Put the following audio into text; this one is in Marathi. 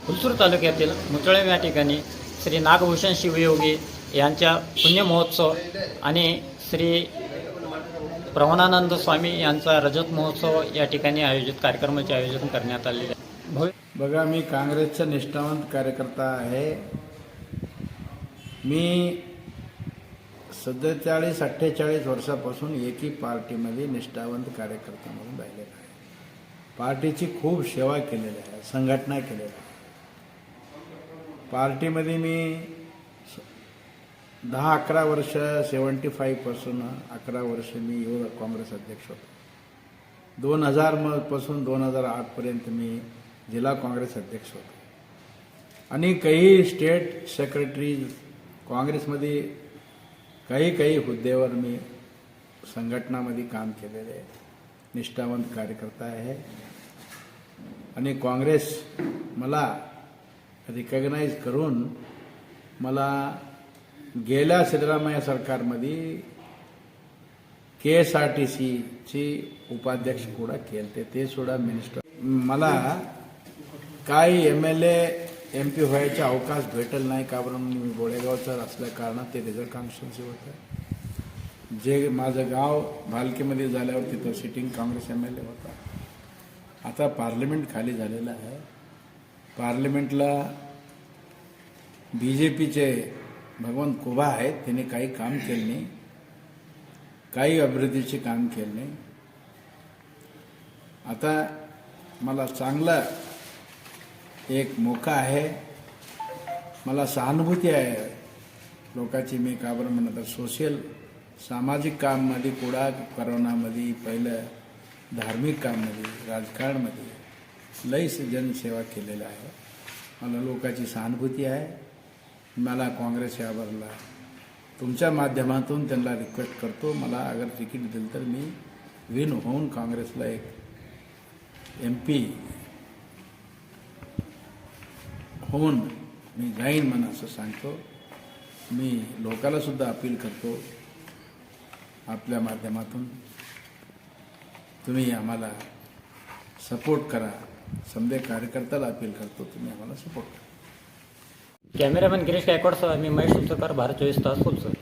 हुलसूर तालुक्यातील मुचळे या ठिकाणी श्री नागभूषण शिवयोगी यांच्या पुण्यमहोत्सव आणि श्री प्रवणानंद स्वामी यांचा रजत महोत्सव या ठिकाणी आयोजित कार्यक्रमाचे आयोजन करण्यात आलेले आहे. बघा मी काँग्रेसचा निष्ठावंत कार्यकर्ता आहे मी सत्तेचाळीस अठ्ठेचाळीस वर्षापासून एकी पार्टीमध्ये निष्ठावंत कार्यकर्ता म्हणून राहिलेला आहे पार्टीची खूप सेवा केलेली आहे संघटना केलेली आहे पार्टीमध्ये मी दहा अकरा वर्ष सेवन्टी फाईव्हपासून अकरा वर्ष मी युवक काँग्रेस अध्यक्ष होतो. दोन हजार म दोन हजार आठपर्यंत मी जिल्हा काँग्रेस अध्यक्ष होतो. आणि काही स्टेट सेक्रेटरीज काँग्रेसमध्ये काही काही हुद्द्यावर मी संघटनामध्ये काम केलेले आहे. निष्ठावंत कार्यकर्ता आहे. आणि काँग्रेस मला रिकग्नाईज करून मला गेल्या सिद्धरामय्या सरकारमध्ये के एस आर टी सीची उपाध्यक्ष కూడా केलते ते सुद्धा मिनिस्टर मला काही M L A M P व्हायचा अवकाश भेटल नाही का बरं? मी गोळेगावचं असल्या कारणात ते रिझर्व कॉन्स्टिट्युन्सी होतं. जे माझं गाव भालकीमध्ये झाल्यावर तिथं sitting Congress M L A होता. आता पार्लमेंट खाली झालेलं आहे. पार्लमेंटला बी जे पीचे भगवंत कुबा आहेत त्यांनी काही काम केलं नाही. काही अभिवृद्धीचे काम केले नाही. आता मला चांगला एक मोका आहे. मला सहानुभूती आहे. लोकांची मी का बरं म्हणत सोशल सामाजिक काममध्ये कुडा करोनामध्ये पहिलं धार्मिक काममध्ये राजकारणामध्ये. लईच जनसेवा केलेलं आहे. मला लोकांची सहानुभूती आहे. मला काँग्रेस यावरला तुमच्या माध्यमातून त्यांना रिक्वेस्ट करतो. मला अगर तिकीट दिलं तर मी विन होऊन काँग्रेसला एक एम पी होऊन मी जाईन म्हणा असं सांगतो. मी लोकाला सुद्धा अपील करतो आपल्या माध्यमातून. तुम्ही आम्हाला सपोर्ट करा. समजे कार्यकर्त्याला अपील करतो तुम्ही आम्हाला सपोर्ट करा. कॅमेरामॅन गिरीश गायकवाडसह मी महेश सुचकर भारत चोवीस तास सर